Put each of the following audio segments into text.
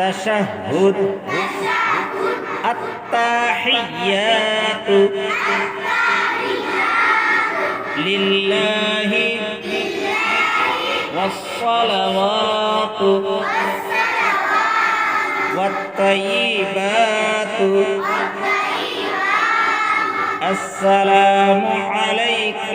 تشهد التحيات لله والصلوات والطيبات السلام عليك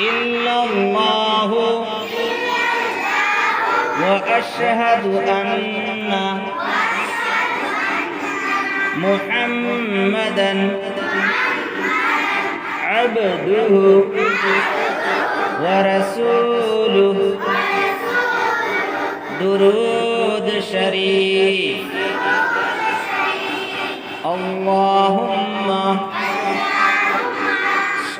الله. وأشهد أن محمدا عبده ورسوله. درود شريف. اللهم